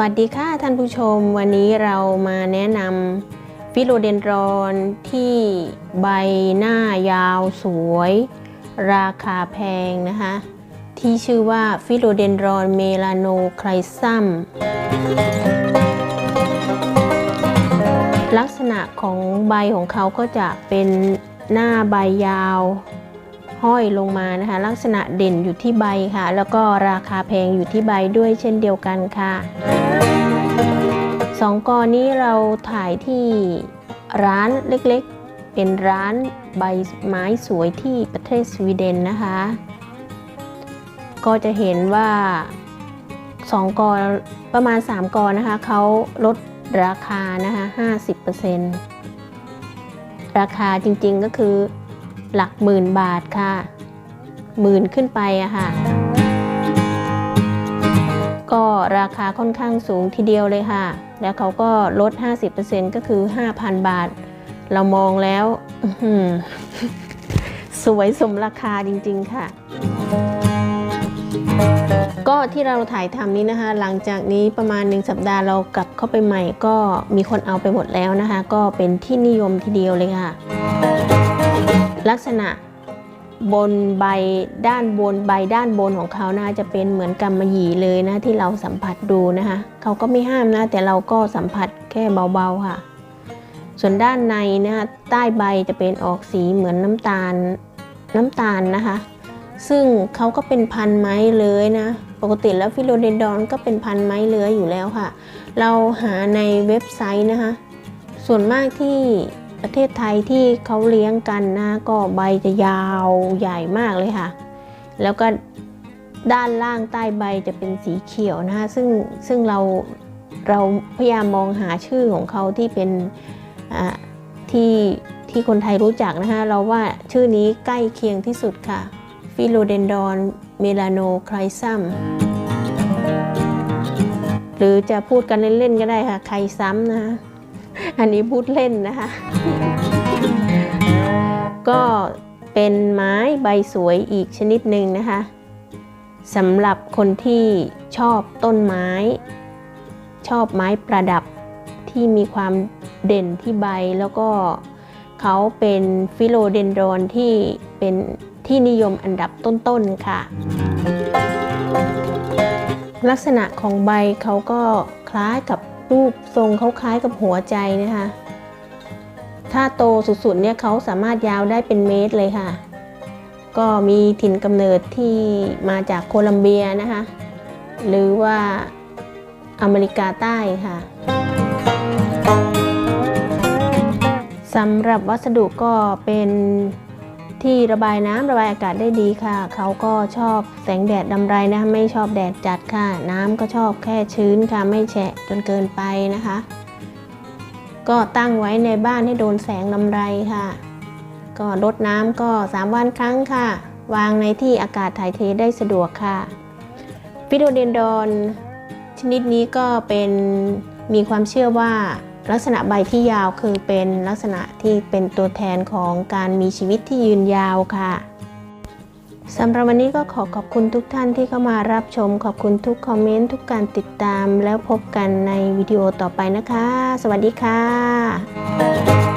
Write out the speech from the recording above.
วัสดีค่ะท่านผู้ชม วันนี้เรามาแนะนำฟิโลเดนดรอนที่ใบหน้ายาวสวย ราคาแพงนะคะ ที่ชื่อว่าฟิโลเดนดรอนเมลาโนไคลซัมลักษณะของใบของเขาก็จะเป็นหน้าใบยาว ห้อยลงมานะคะ ลักษณะเด่นอยู่ที่ใบค่ะ แล้วก็ราคาแพงอยู่ที่ใบด้วยเช่นเดียวกันค่ะสองกอนี้เราถ่ายที่ร้านเล็กๆ เป็นร้านใบไม้สวยที่ประเทศสวีเดนนะคะ ก็จะเห็นว่าสองกอประมาณ 3กอนะคะเขาลดราคานะคะ 50%ราคาจริงๆก็คือ หลักหมื่นบาทค่ะหมื่นขึ้นไปอะค่ะ ก็ราคาค่อนข้างสูงทีเดียวเลยค่ะ แล้วเขาก็ลด 50%ก็คือ 5,000 บาท เรามองแล้วสวยสมราคาจริง ๆ ค่ะ ก็ที่เราถ่ายทำนี้นะคะ หลังจากนี้ประมาณหนึ่งสัปดาห์เรากลับเข้าไปใหม่ ก็มีคนเอาไปหมดแล้วนะคะ ก็เป็นที่นิยมทีเดียวเลยค่ะ ลักษณะบนใบด้านบนใบด้านบนของเขานะจะเป็นเหมือนกำมะหยี่เลยนะที่เราสัมผัสดูนะคะเขาก็ไม่ห้ามนะแต่เราก็สัมผัสแค่เบาๆค่ะ ส่วนด้านในนะคะใต้ใบจะเป็นออกสีเหมือนน้ำตาลน้ำตาลนะคะ ซึ่งเขาก็เป็นพันไม้เลยนะ ปกติแล้วฟิโลเดนดอนก็เป็นพันไม้เลื้อยอยู่แล้วค่ะ เราหาในเว็บไซต์นะคะ ส่วนมากที่ ประเทศไทยที่เขาเลี้ยงกันนะ ก็ใบจะยาวใหญ่มากเลยค่ะ แล้วก็ด้านล่างใต้ใบจะเป็นสีเขียวนะคะซึ่งซึ่งเราเราพยายามมองหาชื่อของเขาที่เป็นที่ที่คนไทยรู้จักนะคะเราว่าชื่อนี้ใกล้เคียงที่สุดค่ะฟิโลเดนดอนเมลาโนไคลซัมหรือจะพูดกันเล่น ๆ ก็ได้ค่ะ ใครซ้ำนะคะ อันนี้พูดเล่นนะคะ ก็เป็นไม้ใบสวยอีกชนิดหนึ่งนะคะสำหรับคนที่ชอบต้นไม้ ชอบไม้ประดับที่มีความเด่นที่ใบแล้วก็เขาเป็นฟิโลเดนดรอนที่เป็นที่นิยมอันดับต้นๆค่ะ ลักษณะของใบเขาก็คล้ายกับ รูปทรงเขาคล้ายกับหัวใจนะคะ ถ้าโตสุดๆเนี่ยเขาสามารถยาวได้เป็นเมตรเลยค่ะ ก็มีถิ่นกำเนิดที่มาจากโคลัมเบียนะคะ หรือว่าอเมริกาใต้ค่ะสำหรับวัสดุก็เป็น ที่ระบายน้ำระบายอากาศได้ดีค่ะ เขาก็ชอบแสงแดดดำไรนะไม่ชอบแดดจัดค่ะ น้ำก็ชอบแค่ชื้นค่ะ ไม่แฉะจนเกินไปนะคะ ก็ตั้งไว้ในบ้านให้โดนแสงลำไรค่ะ ก็รดน้ำก็ 3 วันครั้งค่ะ วางในที่อากาศถ่ายเทได้สะดวกค่ะฟิโดเดนดอนชนิดนี้ก็เป็นมีความเชื่อว่า ลักษณะใบที่ยาวคือเป็นลักษณะที่เป็นตัวแทนของการมีชีวิตที่ยืนยาวค่ะสำหรับวันนี้ก็ขอขอบคุณทุกท่านที่เข้ามารับชม ขอบคุณทุกคอมเมนต์ทุกการติดตาม แล้วพบกันในวิดีโอต่อไปนะคะ สวัสดีค่ะ